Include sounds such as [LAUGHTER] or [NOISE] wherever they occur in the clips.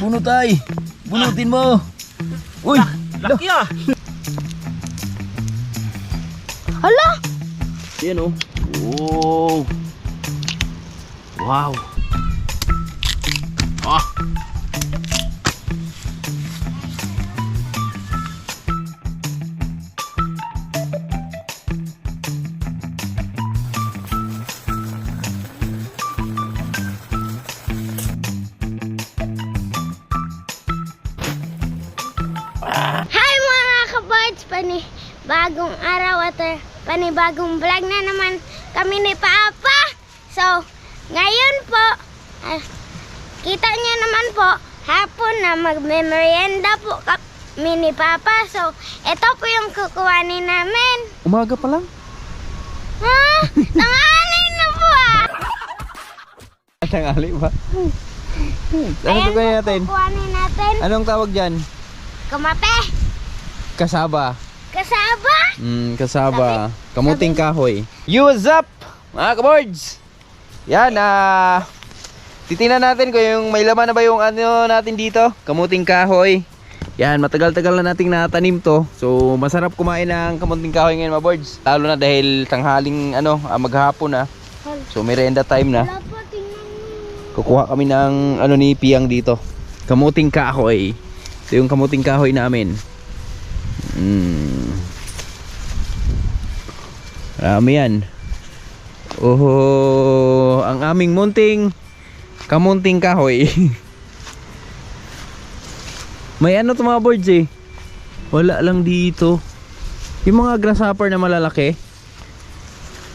Bunot ay. Bunutin mo. Uy. Laki ah. Hala! Yan oh. Wow. Wow. Ah. Panibagong vlog na naman kami ni Papa. So, ngayon po, ah, kita niyo naman po, hapon na magme-merienda po kami ni Papa. So, ito po yung kukuhanin namin. Umaga pa lang. Ha? Tangalin na po ah! [LAUGHS] Tangali ba? [LAUGHS] Ano Ayan po, natin? kukuhanin natin. Anong tawag dyan? Kumape! Kasaba. Kasaba! Mm, kasaba. Kamuting kahoy. You what's up? Mga kaboards. Yan ah. titingnan natin kung yung may laman na ba yung ano natin dito. Kamuting kahoy. Yan, matagal-tagal na nating natanim to. So, masarap kumain ng kamuting kahoy ngayon mga boards. Lalo na dahil tanghaling ano, ah, maghapon na. So, merienda time na. Kukuha kami ng ano ni Piyang dito. Kamuting kahoy. Ito yung kamuting kahoy namin. Mm. Marami yan. Oh, ang aming munting kamunting kahoy. [LAUGHS] May ano to mga birds eh. Wala lang dito. Yung mga grasshopper na malalaki.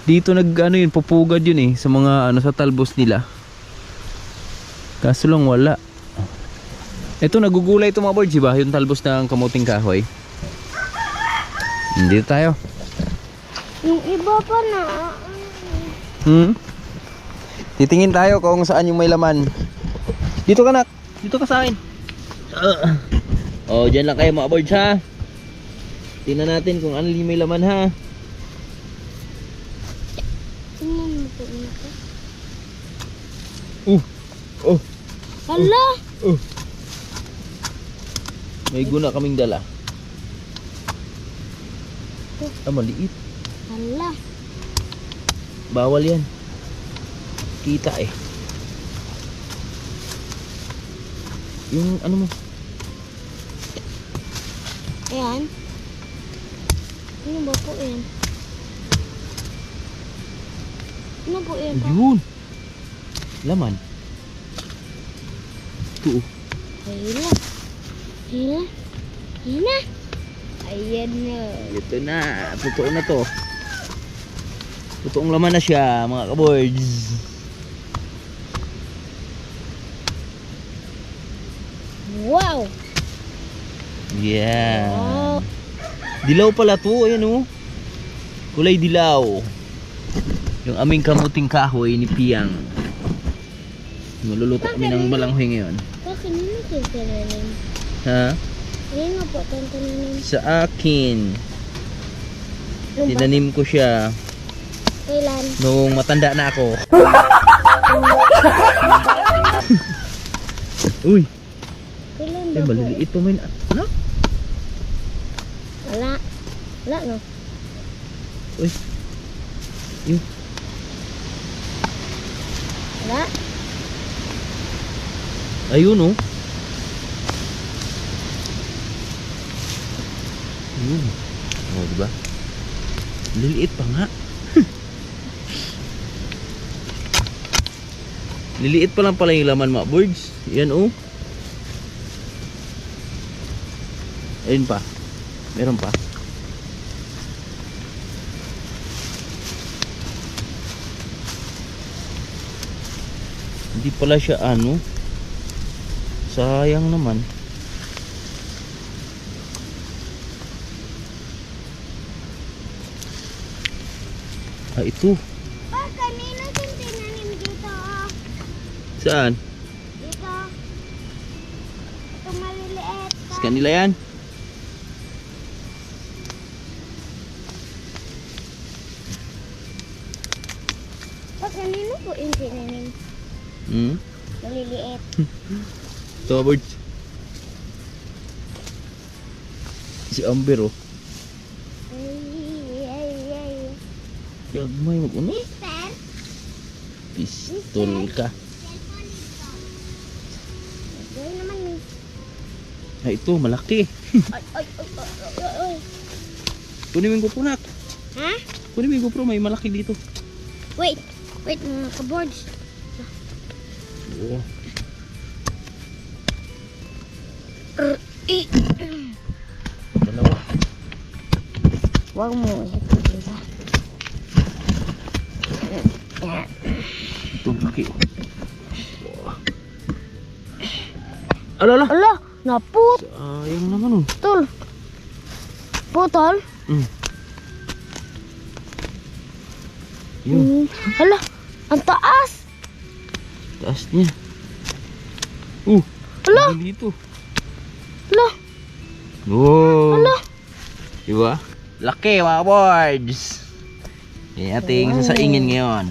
Dito nag ano yun, pupugad yun eh sa mga ano sa talbos nila. Kaso lang wala. Ito nagugulay ito mga di ba? Yung talbos ng kamuting kahoy. Dito tayo. Yung iba pa na. Hmm? Titingin tayo kung saan yung may laman. Dito ka nak. Dito ka sa akin. Ah. oh, dyan lang kayo mga birds ha. Tingnan natin kung ano yung may laman ha. Uh. Oh. Hala! May guna kaming dala. Ah, maliit. Bawal yan. Kita eh. Yung ano mo. Ayan. Ano ba po yan? Ano po yan? pa? Ayun. Laman. Ito oh. Hila. Hila. Hila. Ayan na. Ito na. Totoo na to. Totoong laman na siya mga kaboards. Wow! Yeah. Wow! Dilaw pala to. Ayan oh. Kulay dilaw. Yung aming kamuting kahoy ni Piang. Maluluto kami ng balanghoy ngayon. Kakanino ko tinanim? Ha? Kanino po tinanim? Sa akin. Tinanim ko siya Kailan? nung matanda na ako. [LAUGHS] Uy, Kailan ay ba po? maliliit pa man. Ano? Wala. Wala no? Uy. Yun. Wala. Ayun oh. Ayun. Oh, diba? Liliit pa nga. [LAUGHS] Liliit pa lang pala yung laman mga birds. Yan oh. Ayun pa. Meron pa. Hindi pala siya ano. Sayang naman. Ah, ito. Saan? Dito. Itong maliliit. Sa kanila yan? Pa, kanino po yung tinanim? Hmm? Maliliit. [LAUGHS] Ito, birds. Si Amber, oh. Ay, ay, ay. Gagmay mo, ano? Mister? Pistol ka. Ay, ito, malaki. Ay, ay, ay, ay, ay, ay. Kunin mo yung GoPro, nak. Ha? Kunin mo yung GoPro, may malaki dito. Wait. Wait, mga kaboards. Oo. Dalawa. Huwag mo ito dito. Ito, laki. Ala, ala. Ala, naput. Sayang naman, oh. Putol. Putol? Mm. Yun, Hmm. Ala, ang taas. taas niya. Uh, Ala, ano dito. ala, Wow. ala. Diba? Laki mga boards. Yan ating sasaingin ngayon.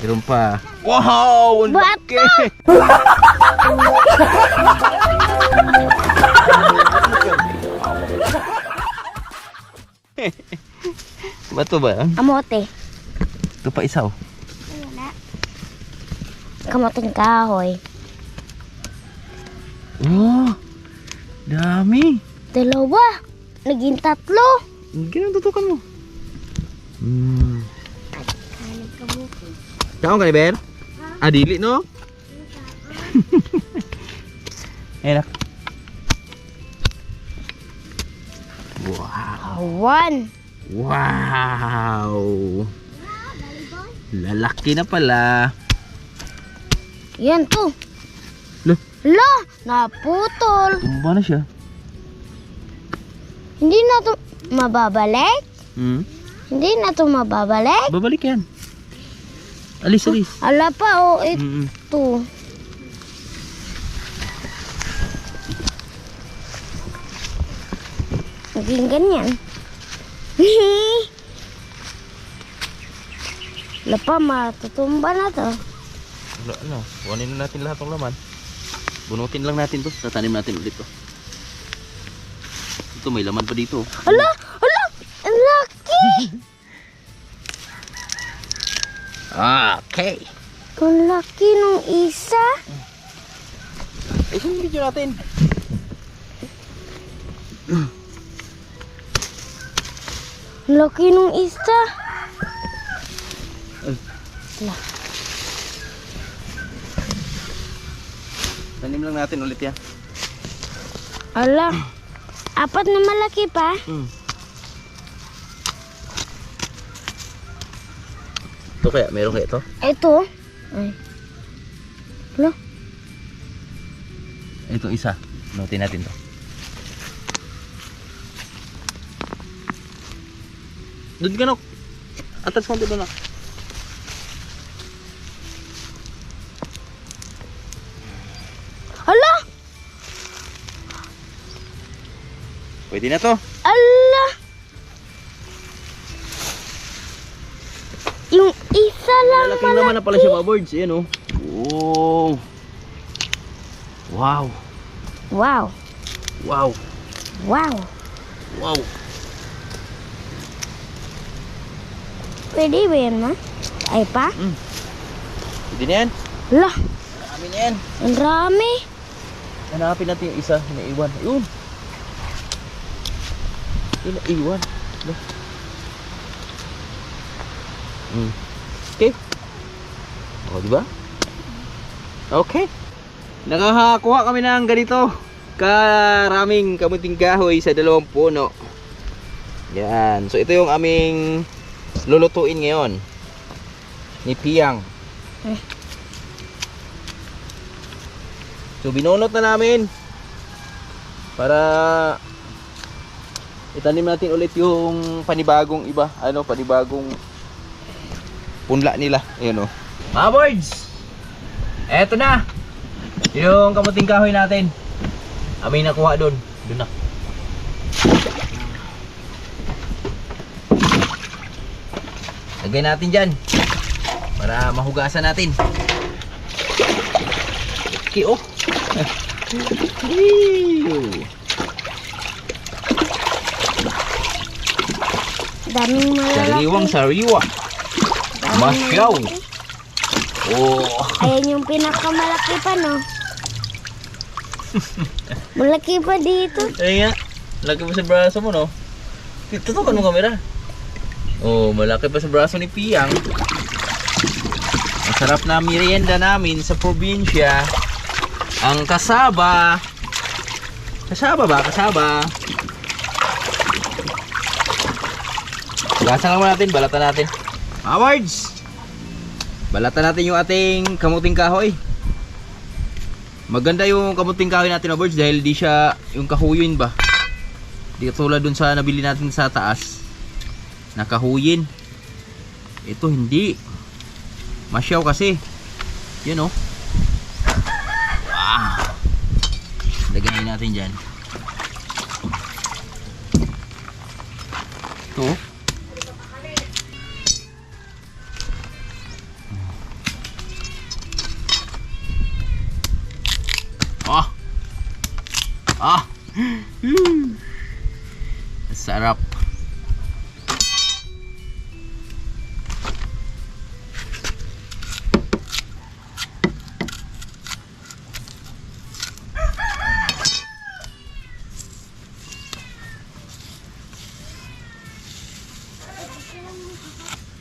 Meron pa. Wow! Ang laki! [LAUGHS] Bato ba? Amote. Ito pa isa oh. Kamuting kahoy. Wow! Dami! Dalawa. Naging tatlo. Ganun tutukan mo. Hmm. Saan ka ni Ber? Ah, dili no? [LAUGHS] Enak. Wow. One. Wow. Lalaki na pala. Yan to. Lo, Lo, naputol. tumba na siya. Hindi na to mababalik. Hmm? Hindi na to mababalik. Babalik yan. Alis, alis. Ala pa, oh, Mm ito. Naging ganyan. [LAUGHS] Ala pa, matutumba na to. Wala na. Kuhanin na natin lahat ng laman. Bunutin lang natin to. Tatanim natin ulit to. Ito may laman pa dito. Ala! Ala! Ang laki! [LAUGHS] Okay. Ang laki nung isa. Saan yung video natin? Ang laki nung isa. Ala. Tanim lang natin ulit yan. Ala. Apat na malaki pa. Hmm. Ito kaya? Meron kaya ito? Ito. Ay. Ala. Ito isa. Nutin natin to. Doon ka no. Atas konti doon na. Ala! Pwede na to. Malaki. naman na pala siya mga birds. Ayan oh. Wow. Wow. Wow. Wow. Wow. Wow. Pwede ba yan, ma? Ay pa? Pwede na yan. Ala! Marami na yan. Ang rami. Hanapin natin yung isa na iwan. Yun na iwan. Ano? Mm. Okay. O, di ba? Okay. Nakakakuha kami ng ganito. Karaming kamuting kahoy sa dalawang puno. Yan. So, ito yung aming lulutuin ngayon. Ni Piang. Eh. So binunot na namin para itanim natin ulit yung panibagong iba, ano, panibagong punla nila. Ayun oh. Mga birds. Eto na. Yung kamuting kahoy natin. Amin nakuha doon. Doon na. Lagay natin dyan. Para mahugasan natin. Laki oh. Daming malalaki. Sariwang sariwa. Masyaw. Oh. Ayan yung pinakamalaki pa, no? [LAUGHS] Malaki pa dito. Ay nga. Laki mo sa braso mo, no? Tutukan mo kamera. Oh, malaki pa sa braso ni Piyang. Ang sarap na merienda namin sa probinsya. Ang kasaba. Kasaba ba? Kasaba. Gasan lang muna natin, balatan natin. Awards! Balatan natin yung ating kamuting kahoy. Maganda yung kamuting kahoy natin, Awards, dahil di siya yung kahuyin ba. Di katulad dun sa nabili natin sa taas. Nakahuyin. Ito hindi. Masyaw kasi. Yun oh. Wow. Lagayin natin dyan. Ito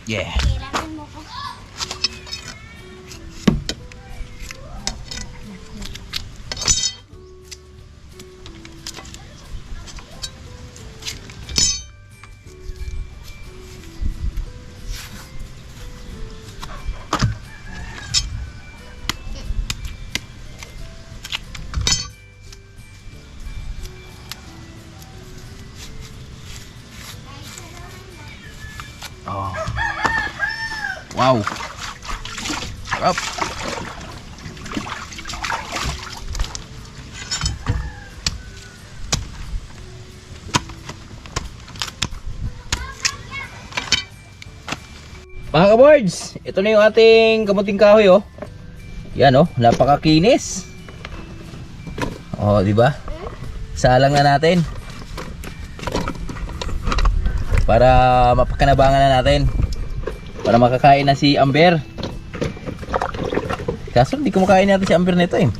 Yeah. Sarap. Mga ka-boards, ito na yung ating kamuting kahoy oh. Yan oh, napakakinis. Oh, di ba? Salang na natin. Para mapakanabangan na natin. Para makakain na si Amber. Kaso hindi kumakain natin si Amber nito eh.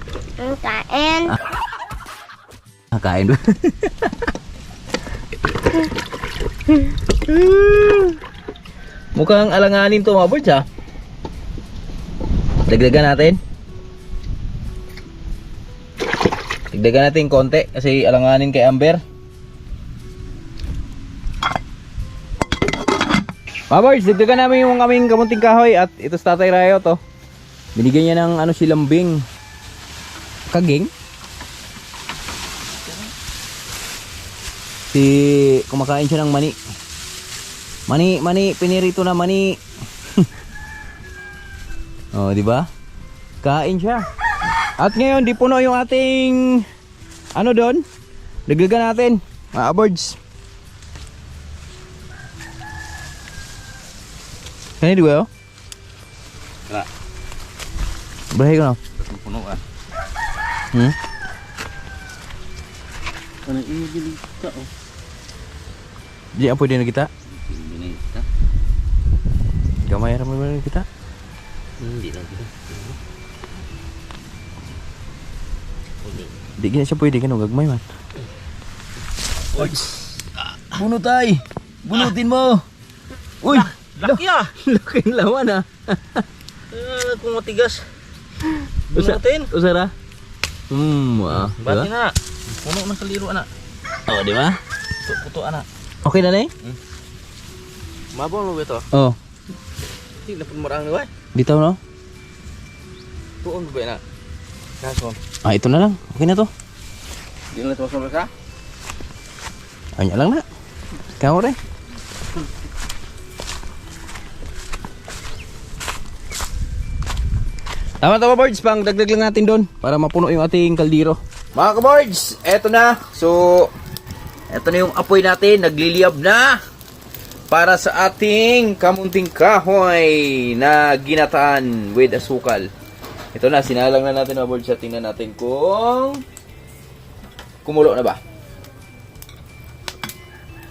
Kain. Nakain doon. [LAUGHS] Mukhang alanganin to mga boards ha. Dagdagan natin. Dagdagan natin konti kasi alanganin kay Amber. Mga boards, dagdagan namin yung aming kamunting kahoy at ito sa Tatay Rayo to. Binigyan niya ng ano si Lambing. Kaging. Si kumakain siya ng mani. Mani, mani, pinirito na mani. [LAUGHS] oh, di ba? Kain siya. At ngayon, di puno yung ating ano doon? Dagdagan natin, mga. Kani di ba? Wala. Ko na. Puno ah. Hmm? Ano i-delete ka oh. Di apa dia nak kita? Delete ka. Gamay ra man kita. Hindi lang kita. Di gina siya pwede kan gagmay man. Bunot ay. Bunutin mo. Uy, [LAUGHS] Laki ah! laking [LAUGHS] lawan ah. Ah, kung matigas. Usa- Bunutin. Usara. Hmm, wah. Bati na. Puno ng kaliro anak. Oh, di ba? Puto, puto anak. Okay na ni? Mabong lo beto. Oh, Hindi na pun marang ni wai. bitaw no? Tuon ba na? Kaso. Ah, ito na lang. Okay na to. Di na tuwas ka. Anya lang na. Kamo rin. Tama tama boards, pang dagdag lang natin doon para mapuno yung ating kaldero. Mga ka-boards, eto na. So, eto na yung apoy natin, nagliliyab na para sa ating kamunting kahoy na ginataan with asukal. Ito na, sinalang na natin mga boards. Tingnan natin kung kumulo na ba.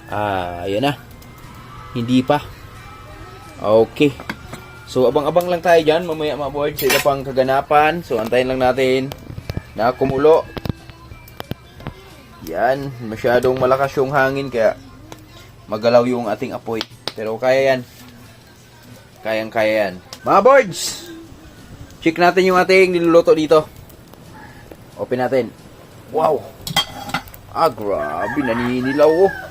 Ah, ayan na. Hindi pa. Okay. So, abang-abang lang tayo dyan. Mamaya mga boards, sa iba pang kaganapan. So, antayin lang natin na kumulo. Yan. Masyadong malakas yung hangin kaya magalaw yung ating apoy. Pero kaya yan. Kayang-kaya yan. Mga boards! Check natin yung ating niluluto dito. Open natin. Wow! Ah, grabe. Naninilaw oh.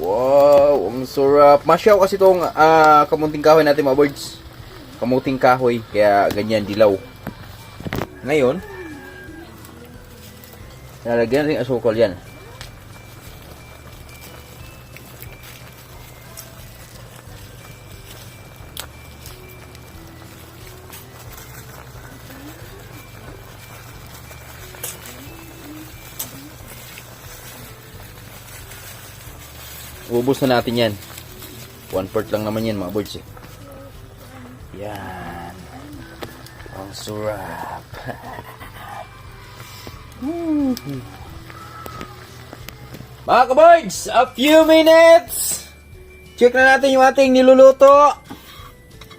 Wow, ang sarap. Masyaw kasi itong ah, kamunting kahoy natin mga boards. Kamuting kahoy. Kaya ganyan, dilaw. Ngayon, nalagyan natin asukal yan. Ubus na natin yan. One part lang naman yan mga birds eh. Yan. Ang surap. [LAUGHS] mga kabirds, a few minutes. Check na natin yung ating niluluto.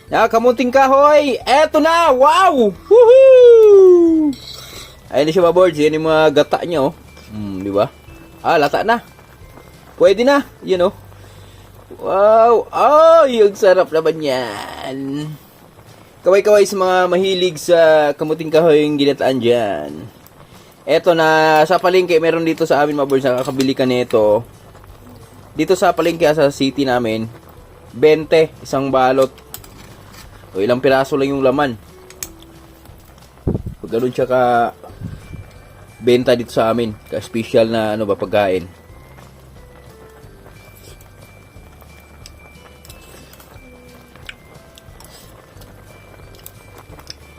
Na kamuting kahoy. Eto na! Wow! Woohoo! Ayun na siya mga birds. Yan yung mga gata niya oh. Hmm, di ba? Ah, lata na. Pwede na, you know. Wow! Oh, yung sarap naman yan. Kaway-kaway sa mga mahilig sa kamuting kahoy yung ginataan dyan. Eto na, sa palengke, meron dito sa amin, maboys, nakakabili ka nito. Dito sa palengke, sa city namin, 20, isang balot. O ilang piraso lang yung laman. Pag ganun siya ka benta dito sa amin, ka special na ano ba pagkain.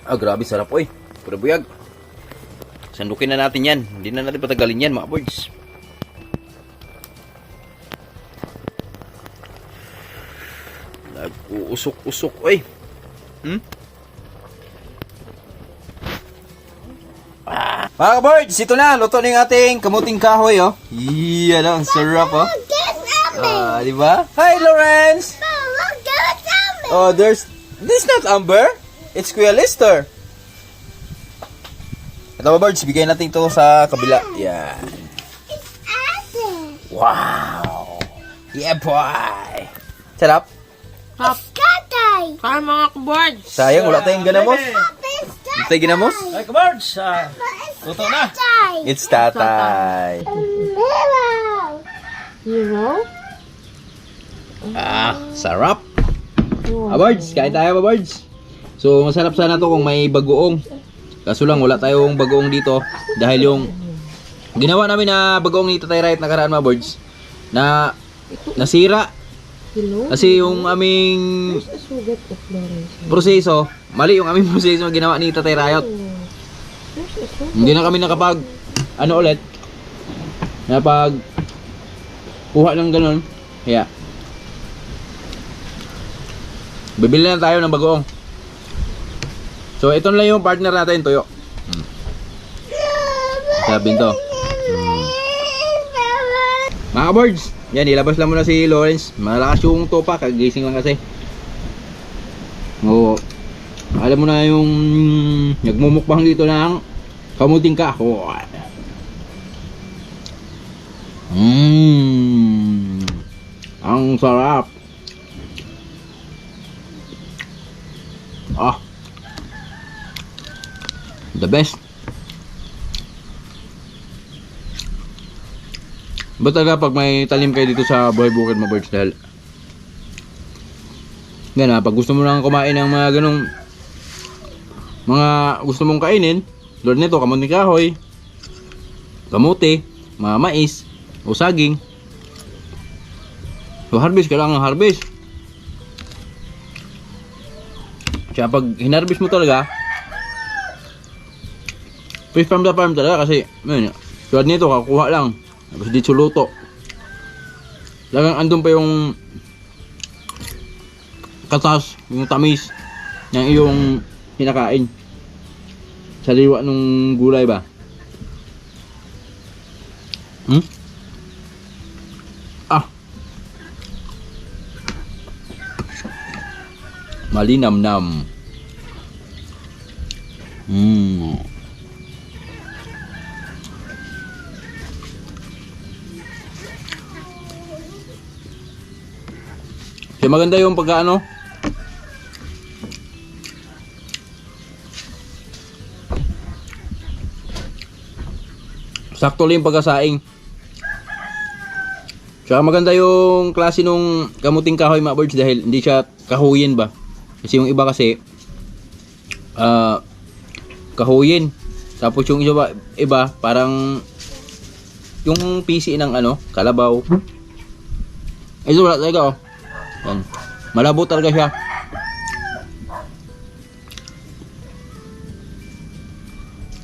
Ah, grabe sarap oy. Pura buyag. Sandukin na natin yan. Hindi na natin patagalin yan, mga boys. Nag-uusok-usok, oy. Hmm? Ah. Mga birds, ito na. Luto na yung ating kamuting kahoy, oh. Iyan, ang sarap, oh. Ah, di ba? Hi, Lawrence! Oh, look, there's Amber. Oh, there's... This is not Amber. It's Kuya Lister. Ito mga birds, bigay natin ito sa kabila. Yan. Wow! Yeah, boy! Sarap. It's Tatay. Para mga kabards. Sayang, wala tayong ganamos. It's Wala tayong ganamos. Ay, kabards! Ah, Tatay. luto na. It's tatay. Hero. Hero? Ah, sarap. Ah, birds, kain tayo ba, birds? So, masarap sana to kung may bagoong. Kaso lang, wala tayong bagoong dito. Dahil yung ginawa namin na bagoong ni Tatay Right nakaraan mga birds, na nasira. Kasi yung aming proseso, mali yung aming [LAUGHS] proseso na ginawa ni Tatay Riot. Hindi na kami nakapag, ano ulit, napag kuha ng ganun. Kaya, bibili na tayo ng bagoong. So, ito na lang yung partner natin, Tuyo. Hmm. Sabi to. Mga birds, yan, ilabas lang muna si Lawrence. Malakas yung topa, kagising lang kasi. Oo. Alam mo na yung nagmumukbang dito ng kamuting kahoy. Mmm. Ang sarap. Ah. The best. Ba talaga pag may talim kayo dito sa Boy Bukid Mabards dahil yan ah, pag gusto mo lang kumain ng mga ganong mga gusto mong kainin, tulad nito, kamuting kahoy, kamote, mga mais, o saging. So harvest, kailangan harvest. Kaya pag hinarvest mo talaga, fish from the farm talaga kasi, yun, tulad nito, kakuha lang. Tapos dito luto. Talagang andun pa yung katas, yung tamis ng iyong kinakain. Sariwa nung gulay ba? Hmm? Ah. Malinamnam. Hmm. Kaya maganda yung pagkaano. Sakto lang yung pagkasaing. Tsaka maganda yung klase nung kamuting kahoy mga birds dahil hindi siya kahuyin ba. Kasi yung iba kasi ah kahuyin. Tapos yung iba, iba parang yung PC ng ano, kalabaw. Ito wala talaga oh. Yan. Malabo talaga siya.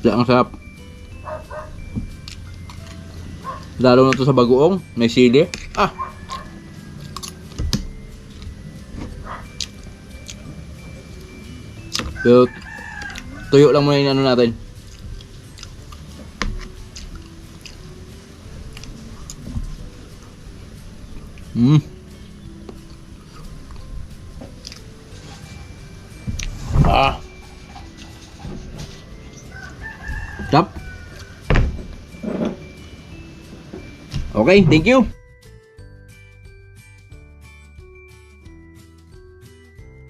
Kaya ang sarap. Lalo na to sa bagoong, may sili. Ah! Pero, tuyo lang muna yung ano natin. Hmm. Okay, thank you.